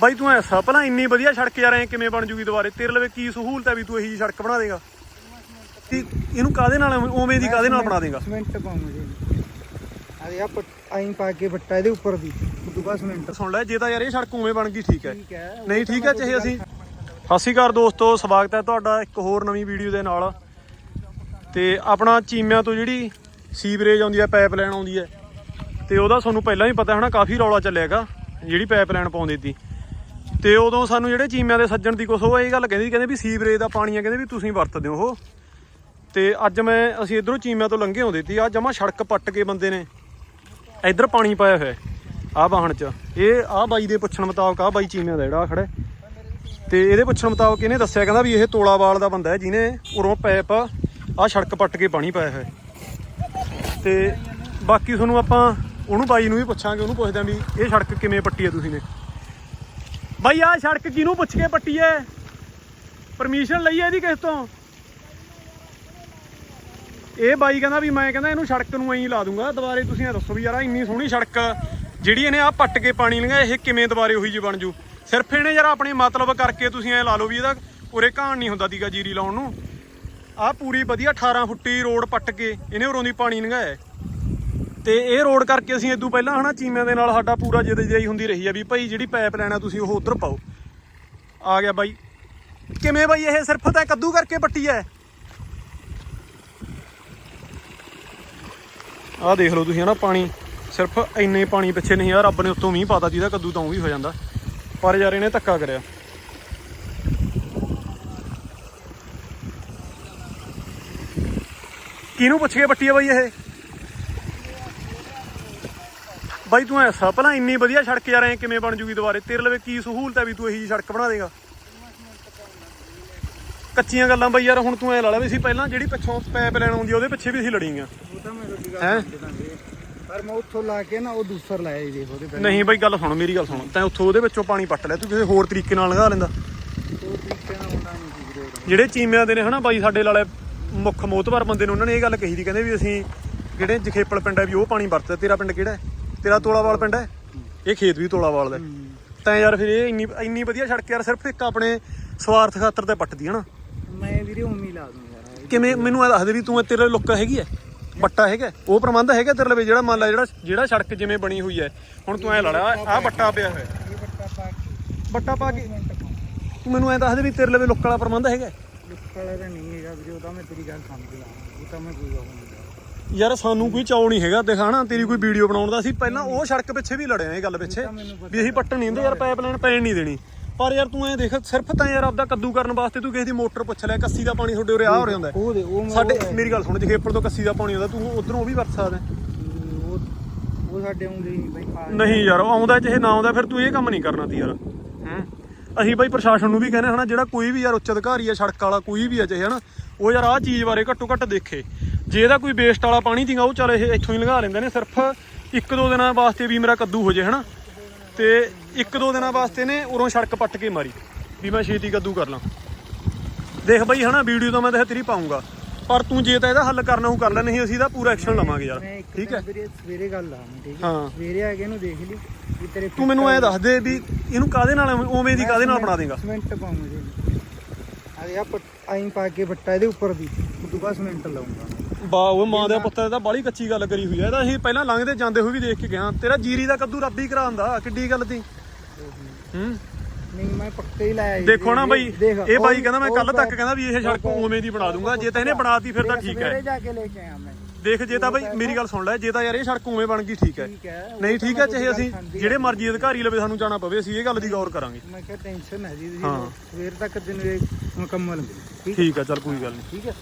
ਬਾਈ ਤੂੰ ਐਸਾ ਪਹਿਲਾਂ ਇੰਨੀ ਵਧੀਆ ਸੜਕ ਯਾਰ ਐ ਕਿਵੇਂ ਬਣ ਜੂਗੀ ਦੁਬਾਰੇ? ਤੇਰੇ ਲਵੇ ਕੀ ਸਹੂਲਤ ਹੈ ਵੀ ਤੂੰ ਇਹੀ ਜਿਹੀ ਸੜਕ ਬਣਾ ਦੇਗਾ? ਕੀ ਇਹਨੂੰ ਕਾਦੇ ਨਾਲ ਉਵੇਂ ਦੀ ਕਾਦੇ ਨਾਲ ਬਣਾ ਦੇਗਾ? ਸਿਮੈਂਟ ਪਾਉਂਗੇ ਜੀ। ਅਰੇ ਆ ਆਈਂ ਪਾ ਕੇ ਬੱਟਾ ਇਹਦੇ ਉੱਪਰ ਦੀ। ਬਾਅਦ ਸਿਮੈਂਟ ਸੁਣ ਲੈ ਜੇ ਤਾਂ ਯਾਰ ਇਹ ਸੜਕ ਉਵੇਂ ਬਣ ਗਈ ਠੀਕ ਹੈ। ਨਹੀਂ ਠੀਕ ਹੈ ਚਾਹੇ ਅਸੀਂ ਸਤਿ ਸ਼੍ਰੀ ਅਕਾਲ ਦੋਸਤੋ ਸਵਾਗਤ ਹੈ ਤੁਹਾਡਾ ਇੱਕ ਹੋਰ ਨਵੀਂ ਵੀਡੀਓ ਦੇ ਨਾਲ। ਤੇ ਆਪਣਾ ਚੀਮਿਆਂ ਤੋਂ ਜਿਹੜੀ ਸੀਵਰੇਜ ਆਉਂਦੀ ਹੈ ਪਾਈਪਲਾਈਨ ਆਉਂਦੀ ਹੈ ਤੇ ਉਹਦਾ ਤੁਹਾਨੂੰ ਪਹਿਲਾਂ ਹੀ ਪਤਾ ਹੈ ਨਾ ਕਾਫੀ ਰੌਲਾ ਚੱਲਿਆਗਾ ਜਿਹੜੀ ਪਾਈਪਲਾਈਨ ਪਾਉਂਦੇ ਸੀ। ਤੇ ਉਦੋਂ ਸਾਨੂੰ ਜਿਹੜੇ ਚੀਮਿਆਂ ਦੇ ਸੱਜਣ ਦੀ ਕੁਛ ਉਹ ਇਹ ਗੱਲ ਕਹਿੰਦੀ, ਕਹਿੰਦੇ ਵੀ ਸੀਵਰੇਜ ਦਾ ਪਾਣੀ ਆ, ਕਹਿੰਦੇ ਵੀ ਤੁਸੀਂ ਵਰਤਦੇ ਹੋ ਉਹ ਤੇ ਅੱਜ ਮੈਂ, ਅਸੀਂ ਇਧਰੋਂ ਚੀਮਿਆਂ ਤੋਂ ਲੰਘੇ ਆਉਂਦੇ ਸੀ ਆ ਜਮਾ ਸੜਕ ਪੱਟ ਕੇ ਬੰਦੇ ਨੇ ਇਧਰ ਪਾਣੀ ਪਾਇਆ ਹੋਇਆ ਆ ਵਾਹਣ ਚ ਇਹ ਆ ਬਾਈ ਦੇ ਪੁੱਛਣ ਮੁਤਾਬਕ ਆ ਬਾਈ ਚੀਮਿਆਂ ਦਾ ਜਿਹੜਾ ਆਹ ਖੜਾ ਹੈ। ਤੇ ਇਹਦੇ ਪੁੱਛਣ ਮੁਤਾਬਕ ਇਹਨੇ ਦੱਸਿਆ, ਕਹਿੰਦਾ ਵੀ ਇਹ ਤੋਲਾਵਾਲ ਦਾ ਬੰਦਾ ਹੈ, ਜਿਹਨੇ ਉਰੋਂ ਪੈਪ ਆ ਸੜਕ ਪੱਟ ਕੇ ਪਾਣੀ ਪਾਇਆ ਹੋਇਆ ਹੈ। ਤੇ ਬਾਕੀ ਤੁਹਾਨੂੰ ਆਪਾਂ ਉਹਨੂੰ ਬਾਈ ਨੂੰ ਵੀ ਪੁੱਛਾਂਗੇ, ਉਹਨੂੰ ਪੁੱਛਦੇ ਆਂ ਵੀ ਇਹ ਸੜਕ ਕਿਵੇਂ ਪੱਟੀ ਹੈ ਤੁਸੀਂ ਨੇ ਬਾਈ ਆ ਸੜਕ ਕਿਹਨੂੰ ਪੁੱਛ ਕੇ ਪੱਟੀ ਹੈ ਪਰਮਿਸ਼ਨ ਲਈ ਹੈ ਇਹਦੀ ਕਿਸ ਤੋਂ? ਇਹ ਬਾਈ ਕਹਿੰਦਾ ਵੀ ਮੈਂ ਕਹਿੰਦਾ ਇਹਨੂੰ ਸੜਕ ਨੂੰ ਐਂ ਲਾ ਦੂੰਗਾ। ਦੁਬਾਰੇ ਤੁਸੀਂ ਇਹ ਦੱਸੋ ਵੀ ਯਾਰ ਇੰਨੀ ਸੋਹਣੀ ਸੜਕ, ਜਿਹੜੀ ਇਹਨੇ ਆ ਪੱਟ ਕੇ ਪਾਣੀ ਲੰਘਿਆ ਇਹ ਕਿਵੇਂ ਦੁਬਾਰੇ ਉਹੀ ਜੀ ਬਣ ਜੂ? ਸਿਰਫ ਇਹਨੇ ਯਾਰ ਆਪਣੇ ਮਤਲਬ ਕਰਕੇ ਤੁਸੀਂ ਐ ਲਾ ਲਓ ਵੀ ਇਹਦਾ ਉਰੇ ਘਾਣ ਨਹੀਂ ਹੁੰਦਾ ਦੀਗਾ ਜੀਰੀ ਲਾਉਣ ਨੂੰ। ਆਹ ਪੂਰੀ ਵਧੀਆ 18 ਫੁੱਟੀ ਰੋਡ ਪੱਟ ਕੇ ਇਹਨੇ ਉਰੋਂ ਦੀ ਪਾਣੀ ਲੰਘਾਇਆ। ਤੇ ਇਹ ਰੋਡ ਕਰਕੇ ਅਸੀਂ ਇਦੋਂ ਪਹਿਲਾਂ ਹਨਾ ਚੀਮਿਆਂ ਦੇ ਨਾਲ ਸਾਡਾ ਪੂਰਾ ਜਿੱਦ ਜਾਈ ਹੁੰਦੀ ਰਹੀ ਆ ਵੀ ਭਾਈ ਜਿਹੜੀ ਪਾਈਪ ਲੈਣਾ ਤੁਸੀਂ ਉਹ ਉਧਰ ਪਾਓ। ਆ ਗਿਆ ਬਾਈ। ਕਿਵੇਂ ਬਾਈ ਇਹ ਸਿਰਫ ਤਾਂ ਕੱਦੂ ਕਰਕੇ ਪੱਟੀ ਐ ਆਹ ਦੇਖ ਲਓ ਤੁਸੀਂ ਹਨਾ ਪਾਣੀ। ਸਿਰਫ ਇੰਨੇ ਪਾਣੀ ਪਿੱਛੇ ਨਹੀਂ ਯਾਰ ਰੱਬ ਨੇ ਉੱਤੋਂ ਮੀਂਹ ਪਾਤਾ ਜਿਹਦਾ ਕੱਦੂ ਤਾਂ ਉਹ ਵੀ ਹੋ ਜਾਂਦਾ। ਪਰ ਯਾਰ ਇਹਨੇ ਧੱਕਾ ਕਰਿਆ। ਕਿਹਨੂੰ ਪੁੱਛ ਕੇ ਪੱਟੀ ਆ ਬਾਈ ਇਹ? ਬਾਈ ਤੂੰ ਐਸਾ ਪਹਿਲਾਂ ਇੰਨੀ ਵਧੀਆ ਸੜਕ ਯਾਰ ਐ ਕਿਵੇਂ ਬਣ ਜੂਗੀ ਦੁਬਾਰੇ? ਤੇਰੇ ਲਵੇ ਕੀ ਸਹੂਲਤ ਹੈ ਵੀ ਤੂੰ ਇਹੀ ਸੜਕ ਬਣਾ ਦੇਗਾ? ਕੱਚੀਆਂ ਗੱਲਾਂ ਬਾਈ ਯਾਰ ਹੁਣ ਤੂੰ ਐ ਲਾ ਲੈ ਵੀ ਸੀ ਪਹਿਲਾਂ ਜਿਹੜੀ ਪਿੱਛੋਂ ਪੈਪ ਲੈਣ ਆਉਂਦੀ ਉਹਦੇ ਪਿੱਛੇ ਵੀ ਅਸੀਂ ਲੜੀਆਂ। ਉਹ ਤਾਂ ਮੈਂ ਤੁਹਾਡੀ ਹੈਂ? ਗੱਲ ਸਮਝਦਾਂਗੇ ਪਰ ਮੈਂ ਉੱਥੋਂ ਲਾ ਕੇ ਨਾ ਉਹ ਦੂਸਰ ਲਾਇਆ ਜੀ ਦੇਖੋ ਉਹਦੇ ਪਹਿਲਾਂ। ਨਹੀਂ ਬਾਈ ਗੱਲ ਸੁਣ ਮੇਰੀ ਗੱਲ ਸੁਣ। ਤੈਂ ਉੱਥੋਂ ਉਹਦੇ ਵਿੱਚੋਂ ਪਾਣੀ ਪੱਟ ਲਿਆ ਤੂੰ ਕਿਸੇ ਹੋਰ ਤਰੀਕੇ ਨਾਲ ਲੰਘਾ ਲੈਂਦਾ। ਉਹ ਤਰੀਕੇ ਨਾਲ ਹੁੰਦਾ ਨਹੀਂ ਸੀ ਵੀਰੇ ਉਦੋਂ। ਜਿਹੜੇ ਚੀਮਿਆਂ ਦੇ ਨੇ ਹਨਾ ਬਾਈ ਸਾਡੇ ਲਾਲੇ ਮੁੱਖ ਮੋਤਬਰ ਬੰਦੇ ਨੇ ਉਹਨਾਂ ਨੇ ਇਹ ਗੱਲ ਕਹੀ ਸੀ ਕਹਿੰਦੇ ਵੀ ਅਸੀਂ ਜਿਹੜੇ ਜਖੇਪਲ ਪਿੰਡ ਹੈ ਵੀ ਉਹ ਪਾਣੀ ਵਰਤਦਾ ਤੇਰਾ ਪਿੰਡ ਕਿਹੜਾ ਹੈ? ਤੇਰਾ ਤੋਲਾਵਾਲ ਪਿੰਡ ਹੈ? ਇਹ ਖੇਤ ਵੀ ਤੋਲਾਵਾਲ ਦਾ ਹੈ। ਹੂੰ। ਤੈਂ ਯਾਰ ਫਿਰ ਇਹ ਇੰਨੀ ਇੰਨੀ ਵਧੀਆ ਸੜਕ ਯਾਰ ਸਿਰਫ ਇੱਕ ਆਪਣੇ ਸਵਾਰਥ ਖਾਤਰ ਤੇ ਪੱਟਦੀ ਹਨਾ ਮੈਂ ਵੀਰੇ ਉਮੀ ਲਾ ਦੂੰ ਯਾਰ। ਕਿਵੇਂ? ਮੈਨੂੰ ਇਹ ਦੱਸ ਦੇ ਵੀ ਤੂੰ ਤੇਰੇ ਲੁੱਕ ਹੈਗੀ ਹੈ? ਬੱਟਾ ਹੈਗਾ ਉਹ ਪ੍ਰਬੰਧ ਹੈਗਾ ਤੇਰੇ ਲਵੇ ਜਿਹੜਾ ਮੰਨ ਲਾ ਜਿਹੜਾ ਜਿਹੜਾ ਸੜਕ ਜਿਵੇਂ ਬਣੀ ਹੋਈ ਹੈ। ਹੁਣ ਤੂੰ ਐ ਲਾ ਲਿਆ ਆਹ ਬੱਟਾ ਪਿਆ ਹੋਇਆ। ਇਹ ਬੱਟਾ ਪਾ ਕੇ। ਬੱਟਾ ਪਾ ਕੇ। ਸਿਮੈਂਟ ਪਾਉਂ। ਤੂੰ ਮੈਨੂੰ ਐ ਦੱਸ ਦੇ ਵੀ ਤੇਰੇ ਲਵੇ ਲੁੱਕ ਵਾਲਾ ਪ੍ਰਬੰਧ ਹੈਗਾ ਲੁੱਕ ਵਾਲਾ ਤਾਂ ਨਹੀਂ ਹੈਗਾ ਵੀਰੇ ਉਹ ਤਾਂ ਮੈਂ ਤੇਰੀ ਗੱਲ ਸਮਝ ਲਾ ਉਹ ਤਾਂ ਮੈਂ ਕੋਈ ਉਹ ਨਹੀਂ। ਯਾਰ ਸਾਨੂੰ ਕੋਈ ਚਾਉ ਨਹੀਂ ਹੈਗਾ ਦਿਖਾਣਾ ਤੇਰੀ ਕੋਈ ਵੀਡੀਓ ਬਣਾਉਣ ਦਾ ਅਸੀਂ ਪਹਿਲਾਂ ਉਹ ਸੜਕ ਪਿੱਛੇ ਵੀ ਲੜੇ ਆ ਇਹ ਗੱਲ ਪਿੱਛੇ ਵੀ ਅਸੀਂ ਪੱਟਣ ਨਹੀਂ ਦਿੰਦੇ ਯਾਰ ਪਾਈਪਲਾਈਨ ਪੈਣ ਨਹੀਂ ਦੇਣੀ। ਪਰ ਯਾਰ ਤੂੰ ਐ ਦੇਖ ਸਿਰਫ ਤਾਂ ਯਾਰ ਆਪਦਾ ਕੱਦੂ ਕਰਨ ਵਾਸਤੇ ਤੂੰ ਕਿਸੇ ਦੀ ਮੋਟਰ ਪੁੱਛ ਲੈ ਕੱਸੀ ਦਾ ਪਾਣੀ ਤੁਹਾਡੇ ਉਰੇ ਆ ਹੋ ਰਿਹਾ ਹੁੰਦਾ ਸਾਡੇ ਮੇਰੀ ਗੱਲ ਸੁਣ ਜਖੇਪਲ ਤੋਂ ਕੱਸੀ ਦਾ ਪਾਣੀ ਆਉਂਦਾ ਤੂੰ ਉਧਰੋਂ ਉਹ ਵੀ ਵਰਤ ਸਕਦਾ। ਉਹ ਸਾਡੇ ਉਂਗਲੀ ਨਹੀਂ ਬਈ ਨਹੀਂ ਯਾਰ ਆਉਂਦਾ ਚਾਹੇ ਨਾ ਆਉਂਦਾ ਫਿਰ ਤੂੰ ਇਹ ਕੰਮ ਨਹੀਂ ਕਰਨਾ ਤੀ ਯਾਰ। ਹੂੰ? ਅਸੀਂ ਬਾਈ ਪ੍ਰਸ਼ਾਸਨ ਨੂੰ ਵੀ ਕਹਿੰਦੇ ਹਨਾ ਜਿਹੜਾ ਕੋਈ ਵੀ ਯਾਰ ਉੱਚ ਅਧਿਕਾਰੀ ਆ ਸੜਕ ਵਾਲਾ ਕੋਈ ਵੀ ਆ ਚਾਹੇ ਹਨਾ ਉਹ ਯਾਰ ਆਹ ਚੀਜ਼ ਬਾਰੇ ਘੱਟੋ ਘੱਟ ਦੇਖੇ। ਜੇ ਇਹਦਾ ਕੋਈ ਵੇਸਟ ਵਾਲਾ ਪਾਣੀ ਤੀਗਾ ਉਹ ਚੱਲ ਇਹ ਇੱਥੋਂ ਹੀ ਲੰਘਾ ਲੈਂਦੇ ਨੇ ਸਿਰਫ ਇੱਕ ਦੋ ਦਿਨਾਂ ਵਾਸਤੇ ਵੀ ਮੇਰਾ ਕੱਦੂ ਹੋ ਜੇ ਹਨਾ? ਤੇ ਇੱਕ ਦੋ ਦਿਨਾਂ ਵਾਸਤੇ ਨੇ ਉਰੋਂ ਸੜਕ ਪੱਟ ਕੇ ਮਾਰੀ ਵੀ ਮੈਂ ਛੇਤੀ ਕੱਦੂ ਕਰ ਲਾਂ। ਦੇਖ ਬਾਈ ਹਨਾ ਵੀਡੀਓ ਤਾਂ ਮੈਂ ਤੇ ਤੇਰੀ ਪਾਉਂਗਾ। ਪਰ ਤੂੰ ਜੇ ਤਾਂ ਇਹਦਾ ਹੱਲ ਕਰਨਾ ਹੋ ਕਰ ਲੈ ਨਹੀਂ ਅਸੀਂ ਇਹਦਾ ਪੂਰਾ ਐਕਸ਼ਨ ਲਵਾਂਗੇ ਯਾਰ ਠੀਕ ਹੈ? ਸਵੇਰੇ ਗੱਲ ਆ ਠੀਕ ਹੈ। ਸਵੇਰੇ ਆ ਕੇ ਇਹਨੂੰ ਦੇਖ ਲਈ ਵੀ ਤੇਰੇ ਤੂੰ ਮੈਨੂੰ ਐ ਦੱਸ ਦੇ ਵੀ ਇਹਨੂੰ ਕਾਦੇ ਨਾਲ ਉਵੇਂ ਦੀ ਕਾਦੇ ਨਾਲ ਬਣਾ ਦੇਗਾ? ਸਿਮੈਂਟ ਪਾਉਂਗੇ ਆ ਆਈਂ ਪਾ ਕੇ ਬੱਟਾ ਇਹਦੇ ਉੱਪਰ ਦੀ ਉਦੋਂ ਬਾਅਦ ਸਿਮੈਂਟ ਲਾਉਂਗਾ। ਬਾ ਉਹ ਮਾਂ ਦੇ ਪੁੱਤ ਦਾ ਬਾਲੀ ਕੱਚੀ ਗੱਲ ਕਰੀ ਹੋਈ ਐ ਇਹਦਾ ਅਸੀਂ ਪਹਿਲਾਂ ਲੰਘਦੇ ਜਾਂਦੇ ਹੋਏ ਵੀ ਦੇਖ ਕੇ ਗਿਆ ਤੇਰਾ ਜੀਰੀ ਦਾ ਕੱਦੂ ਰੱਬੀ ਕਰਾਉਂਦਾ ਕਿੱਡੀ ਗੱਲ ਤੀ ਹੂੰ? ਨਹੀਂ ਮੈਂ ਪੱਕੇ ਹੀ ਲਾਇਆ ਦੇਖੋ ਨਾ ਬਾਈ ਇਹ ਬਾਈ ਕਹਿੰਦਾ ਮੈਂ ਕੱਲ ਤੱਕ ਕਹਿੰਦਾ ਵੀ ਇਹ ਸੜਕ ਉਵੇਂ ਦੀ ਬਣਾ ਦੂੰਗਾ। ਜੇ ਤਾਂ ਇਹਨੇ ਬਣਾਤੀ ਫਿਰ ਤਾਂ ਠੀਕ ਸਵੇਰੇ ਹੈ। ਜਾ ਕੇ ਲੈ ਕੇ ਆਇਆ ਮੈਂ। ਦੇਖ ਜੇ ਤਾਂ ਬਾਈ ਮੇਰੀ ਗੱਲ ਸੁਣ ਲੈ ਜੇ ਤਾਂ ਯਾਰ ਇਹ ਸੜਕ ਉਵੇਂ ਬਣ ਗਈ ਠੀਕ ਹੈ। ਹੈ ਨਹੀਂ ਠੀਕ ਹੈ ਚਾਹੇ ਅਸੀਂ ਜਿਹੜੇ ਮਰਜ਼ੀ ਅਧਿਕਾਰੀ ਲਵੇ ਸਾਨੂੰ ਜਾਣਾ ਪਵੇ ਅਸੀਂ ਇਹ ਗੱਲ ਦੀ ਗੌਰ ਕਰਾਂਗੇ। ਮੈਂ ਕਿਹਾ ਟੈਨਸ਼ਨ ਹੈ ਜੀ ਹਾਂ। ਤੁਸੀਂ ਸਵੇਰ ਤੱਕ ਦਿਨ ਮੁਕੰਮਲ ਮਿਲੇ। ਠੀਕ ਠੀਕ ਹੈ ਚੱਲ ਕੋਈ ਗੱਲ ਨਹੀਂ। ਠੀਕ ਹੈ।